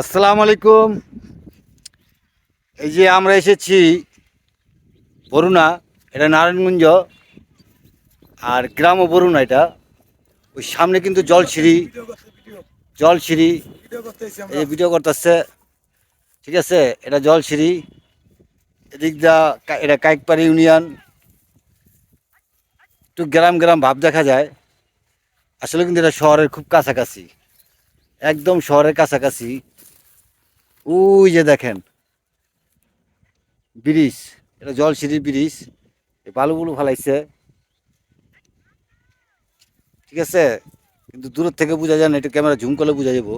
আসসালামু আলাইকুম। এই যে আমরা এসেছি বরুণা এটা নারায়ণগঞ্জ আর গ্রাম বরুণা এটা। ওই সামনে কিন্তু জলসিঁড়ি জলসিঁড়ি, এই ভিডিও করতেছে, ঠিক আছে? এটা জলসিঁড়ি, এদিক দা এটা কাইকপাড়ি ইউনিয়ন। একটু গ্রাম গ্রাম ভাব দেখা যায়। আসলে কিন্তু এটা শহরের খুব কাছাকাছি, একদম শহরের কাছাকাছি। ওই যে দেখেন, ব্রিজ, এটা জলসিঁড়ি ব্রিজ বালুগুলো ফালাইছে। ঠিক আছে? কিন্তু দূরের থেকে বোঝা যায় না, একটু ক্যামেরা ঝুম করলে বোঝা যাব।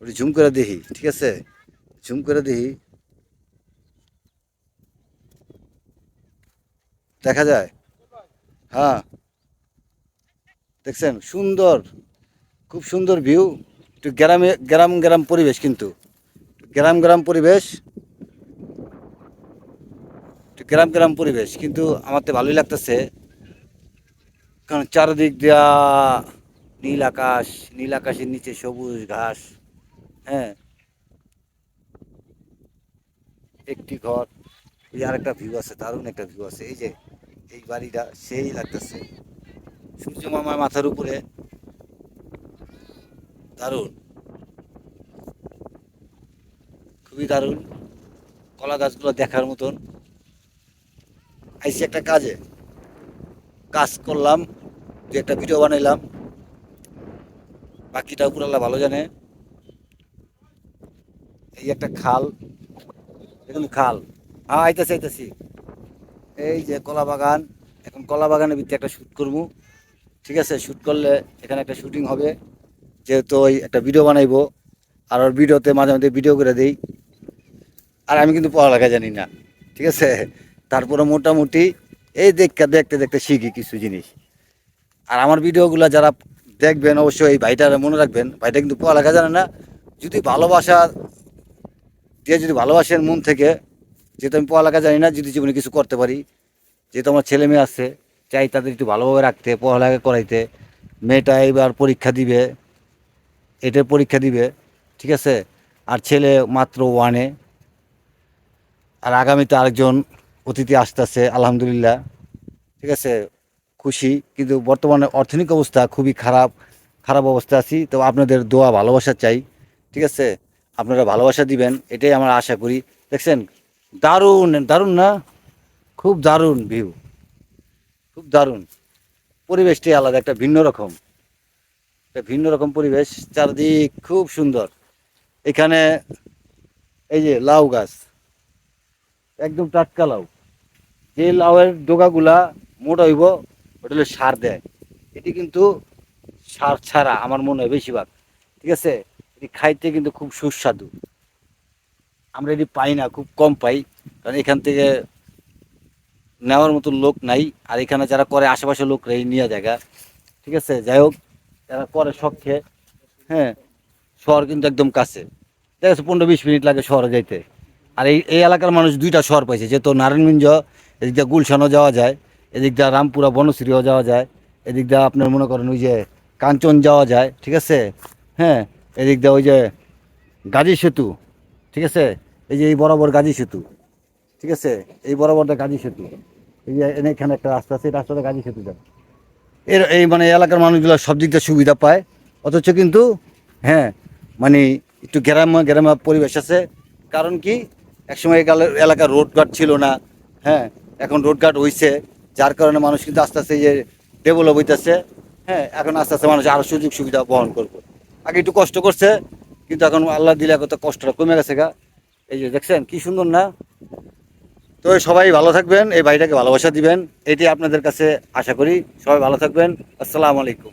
ওটা ঝুম করে দেখি, ঠিক আছে? ঝুম করে দেখি। দেখা যায়? হ্যাঁ। দেখছেন? সুন্দর, খুব সুন্দর ভিউ একটু গ্রামে, গ্রাম গ্রাম পরিবেশ কিন্তু। গ্রাম গ্রাম পরিবেশ। একটু গ্রাম গ্রাম পরিবেশ, কিন্তু আমার তো ভালোই লাগতেছে। কারণ চারদিক দেওয়া নীল আকাশ, নীল আকাশের নিচে সবুজ ঘাস হ্যাঁ। একটি ঘর, এই আরেকটা ভিউ আছে, দারুণ একটা ভিউ আছে। এই যে, এই বাড়িটা, সেই লাগতেছে। সূর্য মামার মাথার উপরে। দারুণ। খুবই দারুণ। কলা গাছগুলো দেখার মতন। আইসি একটা কাজে। কাজ করলাম, দু একটা ভিডিও বানাইলাম। বাকিটা উপর আল্লাহ ভালো জানে। এই একটা খাল। দেখুন খাল। হ্যাঁ আইতাছি আইতাছি। এই যে কলা বাগান। এখন কলা বাগানের ভিতরে একটা শ্যুট করব। ঠিক আছে, শ্যুট করলে এখানে একটা শ্যুটিং হবে। যেহেতু ওই একটা ভিডিও বানাইবো। আর ওর ভিডিওতে মাঝে মাঝে ভিডিও করে দিই। আর আমি কিন্তু পড়ালেখা জানি না, ঠিক আছে? তারপরে মোটামুটি এই দেখতে দেখতে দেখতে শিখি কিছু জিনিস। আর আমার ভিডিওগুলো যারা দেখবেন অবশ্যই এই ভাইটারা মনে রাখবেন, ভাইটা কিন্তু পড়ালেখা জানে না। যদি ভালোবাসা দিয়ে যদি ভালোবাসেন মন থেকে, যেহেতু আমি পড়ালেখা জানি না, যদি জীবনে কিছু করতে পারি, যেহেতু আমার ছেলে মেয়ে আছে, চাই তাদের একটু ভালোভাবে রাখতে, পড়ালেখা করাইতে। মেয়েটা এবার পরীক্ষা দিবে, এটার পরীক্ষা দিবে, ঠিক আছে? আর ছেলে মাত্র ওয়ানে আর আগামীতে আরেকজন অতিথি আসতেছে, আলহামদুলিল্লাহ। ঠিক আছে? খুশি, কিন্তু বর্তমানে অর্থনৈতিক অবস্থা খুবই খারাপ খারাপ অবস্থা আছি। তো আপনাদের দোয়া, ভালোবাসা চাই। ঠিক আছে? আপনারা ভালোবাসা দিবেন, এটাই আমরা আশা করি। দেখছেন? দারুণ দারুণ না? খুব দারুণ ভিউ খুব দারুণ। পরিবেশটি আলাদা, একটা ভিন্ন রকম। একটা ভিন্ন রকম পরিবেশ, চারদিক খুব সুন্দর। এখানে এই যে লাউ গাছ। একদম টাটকা লাউ। যে লাউয়ের ডোকাগুলা মোটা হইব, ওটা সার দেয়। এটি কিন্তু সার ছাড়া আমার মনে হয় বেশিরভাগ। ঠিক আছে? এটি খাইতে কিন্তু খুব সুস্বাদু। আমরা এটি পাই না, খুব কম পাই। কারণ এখান থেকে নেওয়ার মতো লোক নাই। আর এখানে যারা করে আশেপাশে লোক এই নিয়ে জায়গা। ঠিক আছে? যাই হোক, যারা করে শখে হ্যাঁ শহর কিন্তু একদম কাছে। ঠিক আছে পনেরো বিশ মিনিট লাগে শহরে যাইতে। আর এই এই এলাকার মানুষ দুইটা শহর পাইছে, যেহেতু নারায়ণগঞ্জ এদিক দিয়ে গুলশানও যাওয়া যায় এদিক দিয়ে রামপুরা, বনশ্রীও যাওয়া যায় এদিক দিয়ে আপনার মনে করেন ওই যে কাঞ্চন যাওয়া যায়, ঠিক আছে? হ্যাঁ এদিক দিয়ে ওই যে গাজী সেতু, ঠিক আছে? এই যে এই বরাবর গাজী সেতু, ঠিক আছে? এই বরাবরটা গাজী সেতু। এই যে এখানে একটা রাস্তা আছে, এই রাস্তাটা গাজী সেতু যায় এর, এই মানে এলাকার মানুষগুলো সব দিক দিয়ে সুবিধা পায়, অথচ কিন্তু হ্যাঁ মানে একটু গ্রাম গ্রাম পরিবেশ আছে। কারণ কি? একসময় এলাকার রোডঘাট ছিল না হ্যাঁ এখন রোডঘাট হইছে, যার কারণে মানুষ কিন্তু আস্তে আস্তে যে ডেভেলপ হইতেছে হ্যাঁ এখন আস্তে আস্তে মানুষ আরও সুযোগ সুবিধা বহন করবে। আগে একটু কষ্ট করছে, কিন্তু এখন আল্লাহ দিলে কত কষ্টটা কমে গেছে গা। এই যে দেখছেন, কি সুন্দর না? তো সবাই ভালো থাকবেন, এই ভাইটাকে ভালোবাসা দিবেন, এটি আপনাদের কাছে আশা করি, সবাই ভালো থাকবেন, আসসালামু আলাইকুম।